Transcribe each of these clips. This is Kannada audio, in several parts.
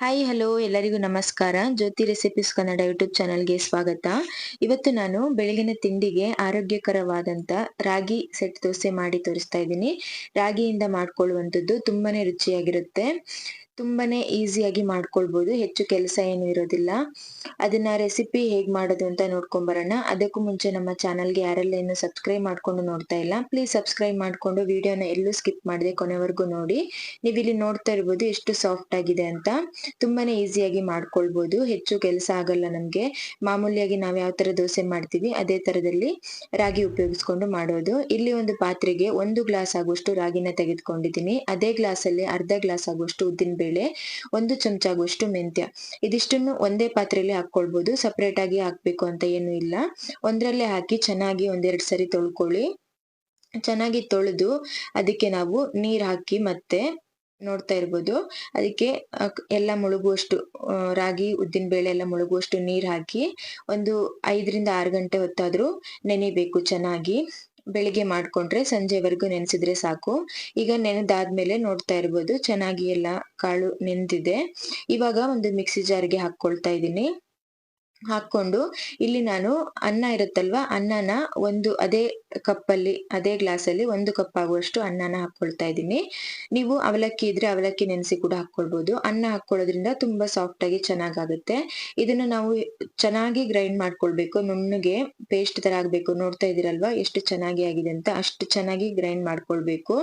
ಹಾಯ್ ಹಲೋ ಎಲ್ಲರಿಗೂ ನಮಸ್ಕಾರ. ಜ್ಯೋತಿ ರೆಸಿಪೀಸ್ ಕನ್ನಡ ಯೂಟ್ಯೂಬ್ ಚಾನಲ್ಗೆ ಸ್ವಾಗತ. ಇವತ್ತು ನಾನು ಬೆಳಗಿನ ತಿಂಡಿಗೆ ಆರೋಗ್ಯಕರವಾದಂತ ರಾಗಿ ಸೆಟ್ ದೋಸೆ ಮಾಡಿ ತೋರಿಸ್ತಾ ಇದ್ದೀನಿ. ರಾಗಿಯಿಂದ ಮಾಡ್ಕೊಳ್ಳುವಂಥದ್ದು ತುಂಬಾನೇ ರುಚಿಯಾಗಿರುತ್ತೆ. ತುಂಬಾನೇ ಈಸಿಯಾಗಿ ಮಾಡ್ಕೊಳ್ಬಹುದು ಹೆಚ್ಚು ಕೆಲಸ ಏನು ಇರೋದಿಲ್ಲ. ಅದನ್ನ ರೆಸಿಪಿ ಹೇಗ್ ಮಾಡೋದು ಅಂತ ನೋಡ್ಕೊಂಡ್ ಬರೋಣ. ಅದಕ್ಕೂ ಮುಂಚೆ ನಮ್ಮ ಚಾನಲ್ಗೆ ಯಾರೆಲ್ಲ ಇನ್ನು ಸಬ್ಸ್ಕ್ರೈಬ್ ಮಾಡ್ಕೊಂಡು ನೋಡ್ತಾ ಇಲ್ಲ ಪ್ಲೀಸ್ ಸಬ್ಸ್ಕ್ರೈಬ್ ಮಾಡ್ಕೊಂಡು ವಿಡಿಯೋನ ಎಲ್ಲೂ ಸ್ಕಿಪ್ ಮಾಡದೆ ಕೊನೆವರೆಗೂ ನೋಡಿ. ನೀವು ಇಲ್ಲಿ ನೋಡ್ತಾ ಇರ್ಬೋದು ಎಷ್ಟು ಸಾಫ್ಟ್ ಆಗಿದೆ ಅಂತ. ತುಂಬಾನೇ ಈಸಿಯಾಗಿ ಮಾಡ್ಕೊಳ್ಬಹುದು ಹೆಚ್ಚು ಕೆಲಸ ಆಗಲ್ಲ ನಮ್ಗೆ. ಮಾಮೂಲಿಯಾಗಿ ನಾವ್ ಯಾವ ತರ ದೋಸೆ ಮಾಡ್ತೀವಿ, ಅದೇ ತರದಲ್ಲಿ ರಾಗಿ ಉಪಯೋಗಿಸ್ಕೊಂಡು ಮಾಡೋದು. ಇಲ್ಲಿ ಒಂದು ಪಾತ್ರೆಗೆ ಒಂದು ಗ್ಲಾಸ್ ಆಗುವಷ್ಟು ರಾಗಿನ ತೆಗೆದುಕೊಂಡಿದ್ದೀನಿ. ಅದೇ ಗ್ಲಾಸ್ ಅಲ್ಲಿ ಅರ್ಧ ಗ್ಲಾಸ್ ಆಗುವಷ್ಟು ಉದ್ದಿನ ಒಂದು ಚಮಚ ಆಗುವಷ್ಟು ಮೆಂತ್ಯ. ಇದಿಷ್ಟನ್ನು ಒಂದೇ ಪಾತ್ರೆಯಲ್ಲಿ ಹಾಕೊಳ್ಬಹುದು ಸಪ್ರೇಟ್ ಆಗಿ ಹಾಕ್ಬೇಕು ಅಂತ ಏನು ಇಲ್ಲ. ಒಂದ್ರಲ್ಲೇ ಹಾಕಿ ಚೆನ್ನಾಗಿ ಒಂದೆರಡು ಸರಿ ತೊಳ್ಕೊಳ್ಳಿ. ಚೆನ್ನಾಗಿ ತೊಳೆದು ಅದಕ್ಕೆ ನಾವು ನೀರ್ ಹಾಕಿ ಮತ್ತೆ ನೋಡ್ತಾ ಇರ್ಬೋದು. ಅದಕ್ಕೆ ಎಲ್ಲ ಮುಳುಗುವಷ್ಟು ರಾಗಿ, ಉದ್ದಿನ ಬೇಳೆ ಎಲ್ಲ ಮುಳುಗುವಷ್ಟು ನೀರ್ ಹಾಕಿ ಒಂದು ಐದರಿಂದ ಆರು ಗಂಟೆ ಹೊತ್ತಾದ್ರೂ ನೆನಿಬೇಕು ಚೆನ್ನಾಗಿ. ಬೆಳಿಗ್ಗೆ ಮಾಡ್ಕೊಂಡ್ರೆ ಸಂಜೆವರೆಗೂ ನೆನೆಸಿದ್ರೆ ಸಾಕು. ಈಗ ನೆನೆದಾದ್ಮೇಲೆ ನೋಡ್ತಾ ಇರ್ಬೋದು. ಚೆನ್ನಾಗಿ ಎಲ್ಲ ಕಾಳು ನೆಂದಿದೆ. ಇವಾಗ ಒಂದು ಮಿಕ್ಸಿ ಜಾರ್ಗೆ ಹಾಕ್ಕೊಳ್ತಾ ಇದ್ದೀನಿ. ಹಾಕೊಂಡು ಇಲ್ಲಿ ನಾನು ಅನ್ನ ಇರುತ್ತಲ್ವಾ, ಅನ್ನನ ಒಂದು ಅದೇ ಕಪ್ಪಲ್ಲಿ, ಅದೇ ಗ್ಲಾಸಲ್ಲಿ ಒಂದು ಕಪ್ ಆಗುವಷ್ಟು ಅನ್ನನ ಹಾಕೊಳ್ತಾ ಇದ್ದೀನಿ. ನೀವು ಅವಲಕ್ಕಿ ಇದ್ರೆ ಅವಲಕ್ಕಿ ನೆನೆಸಿ ಕೂಡ ಹಾಕೊಳ್ಬಹುದು ಅನ್ನ ಹಾಕೊಳ್ಳೋದ್ರಿಂದ ತುಂಬಾ ಸಾಫ್ಟ್ ಆಗಿ ಚೆನ್ನಾಗಾಗುತ್ತೆ. ಇದನ್ನ ನಾವು ಚೆನ್ನಾಗಿ ಗ್ರೈಂಡ್ ಮಾಡ್ಕೊಳ್ಬೇಕು. ನುಣ್ಣಗೆ ಪೇಸ್ಟ್ ತರ ಆಗ್ಬೇಕು. ನೋಡ್ತಾ ಇದೀರಲ್ವಾ ಎಷ್ಟು ಚೆನ್ನಾಗಿ ಆಗಿದೆ ಅಂತ. ಅಷ್ಟು ಚೆನ್ನಾಗಿ ಗ್ರೈಂಡ್ ಮಾಡ್ಕೊಳ್ಬೇಕು.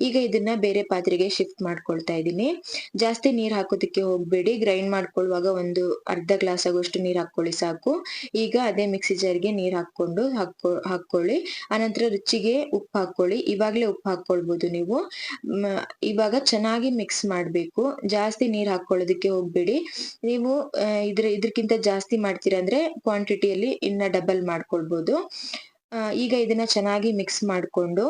ಈಗ ಇದನ್ನ ಬೇರೆ ಪಾತ್ರೆಗೆ ಶಿಫ್ಟ್ ಮಾಡ್ಕೊಳ್ತಾ ಇದ್ದೀನಿ. ಜಾಸ್ತಿ ನೀರ್ ಹಾಕೋದಕ್ಕೆ ಹೋಗ್ಬೇಡಿ. ಗ್ರೈಂಡ್ ಮಾಡ್ಕೊಳ್ಳುವಾಗ ಒಂದು ಅರ್ಧ ಗ್ಲಾಸ್ ಆಗುವಷ್ಟು ನೀರ್ ಹಾಕೊಳ್ಳಿ ಸಾಕು. ಈಗ ಅದೇ ಮಿಕ್ಸಿ ಜಾರ್ಗೆ ನೀರು ಹಾಕೊಂಡು ಹಾಕೊ ಹಾಕೊಳ್ಳಿ ಆನಂತರ ರುಚಿಗೆ ಉಪ್ಪು ಹಾಕೊಳ್ಳಿ ಇವಾಗಲೇ ಉಪ್ಪು ಹಾಕೊಳ್ಬಹುದು ನೀವು. ಇವಾಗ ಚೆನ್ನಾಗಿ ಮಿಕ್ಸ್ ಮಾಡಬೇಕು. ಜಾಸ್ತಿ ನೀರು ಹಾಕೊಳ್ಳೋದಕ್ಕೆ ಹೋಗ್ಬೇಡಿ. ನೀವು ಇದ್ರ, ಇದ್ರಕ್ಕಿಂತ ಜಾಸ್ತಿ ಮಾಡ್ತೀರಾ ಅಂದ್ರೆ ಕ್ವಾಂಟಿಟಿಯಲ್ಲಿ ಇನ್ನ ಡಬಲ್ ಮಾಡ್ಕೊಳ್ಬಹುದು ಈಗ ಇದನ್ನ ಚೆನ್ನಾಗಿ ಮಿಕ್ಸ್ ಮಾಡ್ಕೊಂಡು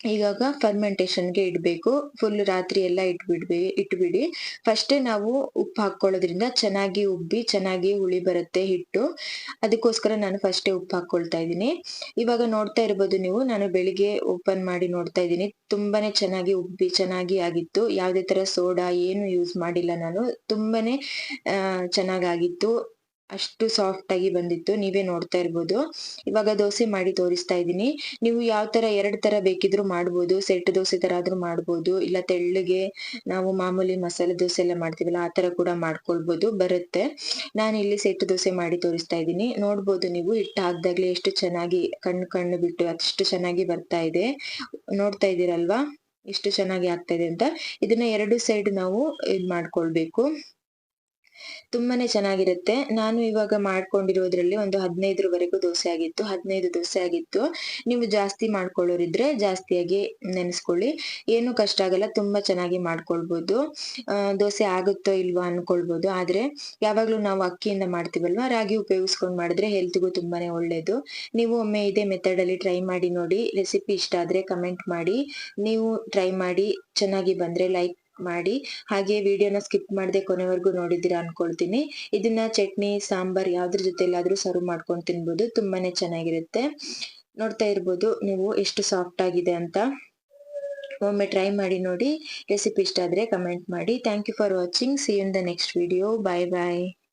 ಇವಾಗ ಫರ್ಮೆಂಟೇಷನ್ಗೆ ಇಡಬೇಕು. ಫುಲ್ ರಾತ್ರಿ ಎಲ್ಲ ಇಟ್ಬಿಡ್ಬಿ, ಇಟ್ಬಿಡಿ. ಫಸ್ಟೇ ನಾವು ಉಪ್ಪು ಹಾಕ್ಕೊಳ್ಳೋದ್ರಿಂದ ಚೆನ್ನಾಗಿ ಉಬ್ಬಿ, ಚೆನ್ನಾಗಿ ಹುಳಿ ಬರುತ್ತೆ ಹಿಟ್ಟು. ಅದಕ್ಕೋಸ್ಕರ ನಾನು ಫಸ್ಟೇ ಉಪ್ಪು ಹಾಕ್ಕೊಳ್ತಾ ಇದ್ದೀನಿ. ಇವಾಗ ನೋಡ್ತಾ ಇರ್ಬೋದು ನೀವು, ನಾನು ಬೆಳಿಗ್ಗೆ ಓಪನ್ ಮಾಡಿ ನೋಡ್ತಾ ಇದ್ದೀನಿ. ತುಂಬಾನೇ ಚೆನ್ನಾಗಿ ಉಬ್ಬಿ, ಚೆನ್ನಾಗಿ ಆಗಿತ್ತು. ಯಾವುದೇ ತರ ಸೋಡಾ ಏನು ಯೂಸ್ ಮಾಡಿಲ್ಲ ನಾನು. ತುಂಬಾನೇ ಚೆನ್ನಾಗಾಗಿತ್ತು. ಅಷ್ಟು ಸಾಫ್ಟ್ ಆಗಿ ಬಂದಿತ್ತು. ನೀವೇ ನೋಡ್ತಾ ಇರ್ಬೋದು. ಇವಾಗ ದೋಸೆ ಮಾಡಿ ತೋರಿಸ್ತಾ ಇದ್ದೀನಿ. ನೀವು ಯಾವ ತರ ಎರಡ್ ತರ ಬೇಕಿದ್ರು ಮಾಡ್ಬೋದು. ಸೆಟ್ ದೋಸೆ ತರ ಆದ್ರೂ ಮಾಡ್ಬೋದು. ಇಲ್ಲ ತೆಳ್ಳಗೆ ನಾವು ಮಾಮೂಲಿ ಮಸಾಲೆ ದೋಸೆ ಎಲ್ಲ ಮಾಡ್ತೀವಲ್ಲ, ಆ ತರ ಕೂಡ ಮಾಡ್ಕೊಳ್ಬೋದು. ಬರುತ್ತೆ. ನಾನು ಇಲ್ಲಿ ಸೆಟ್ ದೋಸೆ ಮಾಡಿ ತೋರಿಸ್ತಾ ಇದ್ದೀನಿ. ನೋಡ್ಬೋದು ನೀವು. ಹಿಟ್ಟು ಹಾಕ್ದಾಗ್ಲೇ ಎಷ್ಟು ಚೆನ್ನಾಗಿ ಕಣ್ಣು ಕಣ್ಣು ಬಿಟ್ಟು ಅಷ್ಟು ಚೆನ್ನಾಗಿ ಬರ್ತಾ ಇದೆ. ನೋಡ್ತಾ ಇದ್ದೀರಲ್ವಾ? ಎಷ್ಟು ಚೆನ್ನಾಗಿ ಆಗ್ತಾ ಇದೆ ಅಂತ. ಇದನ್ನ ಎರಡು ಸೈಡ್ ನಾವು ಇದ್ ಮಾಡ್ಕೊಳ್ಬೇಕು. ತುಂಬಾನೇ ಚೆನ್ನಾಗಿರುತ್ತೆ. ನಾನು ಇವಾಗ ಮಾಡ್ಕೊಂಡಿರೋದ್ರಲ್ಲಿ ಒಂದು ಹದಿನೈದರವರೆಗೂ ದೋಸೆ ಆಗಿತ್ತು. ಹದಿನೈದು ದೋಸೆ ಆಗಿತ್ತು. ನೀವು ಜಾಸ್ತಿ ಮಾಡ್ಕೊಳ್ಳೋರಿದ್ರೆ ಜಾಸ್ತಿಯಾಗಿ ನೆನೆಸ್ಕೊಳ್ಳಿ. ಏನು ಕಷ್ಟ ಆಗಲ್ಲ, ತುಂಬಾ ಚೆನ್ನಾಗಿ ಮಾಡ್ಕೊಳ್ಬಹುದು ದೋಸೆ ಆಗುತ್ತೋ ಇಲ್ವಾ ಅನ್ಕೊಳ್ಬೋದು. ಆದ್ರೆ ಯಾವಾಗ್ಲೂ ನಾವು ಅಕ್ಕಿಯಿಂದ ಮಾಡ್ತೀವಲ್ವಾ? ರಾಗಿ ಉಪಯೋಗಿಸ್ಕೊಂಡು ಮಾಡಿದ್ರೆ ಹೆಲ್ತ್ಗೂ ತುಂಬಾನೇ ಒಳ್ಳೇದು. ನೀವು ಒಮ್ಮೆ ಇದೇ ಮೆಥಡ್ ಅಲ್ಲಿ ಟ್ರೈ ಮಾಡಿ ನೋಡಿ. ರೆಸಿಪಿ ಇಷ್ಟ ಆದ್ರೆ ಕಮೆಂಟ್ ಮಾಡಿ. ನೀವು ಟ್ರೈ ಮಾಡಿ. ಚೆನ್ನಾಗಿ ಬಂದ್ರೆ ಲೈಕ್ ಮಾಡಿ ಹಾಗೆ ವಿಡಿಯೋನ ಸ್ಕಿಪ್ ಮಾಡದೆ ಕೊನೆವರೆಗೂ ನೋಡಿದ್ದೀರಾ ಅನ್ಕೊಳ್ತೀನಿ. ಇದನ್ನ ಚಟ್ನಿ, ಸಾಂಬಾರ್ ಯಾವ್ದ್ರ ಜೊತೆಲಾದ್ರೂ ಸರ್ವ್ ಮಾಡ್ಕೊಂಡು ತಿನ್ಬೋದು, ತುಂಬಾನೇ ಚೆನ್ನಾಗಿರುತ್ತೆ. ನೋಡ್ತಾ ಇರ್ಬೋದು ನೀವು ಎಷ್ಟು ಸಾಫ್ಟ್ ಆಗಿದೆ ಅಂತ. ಒಮ್ಮೆ ಟ್ರೈ ಮಾಡಿ ನೋಡಿ, ರೆಸಿಪಿ ಇಷ್ಟ ಆದ್ರೆ ಕಮೆಂಟ್ ಮಾಡಿ. Thank you for watching. See in the next video. Bye bye.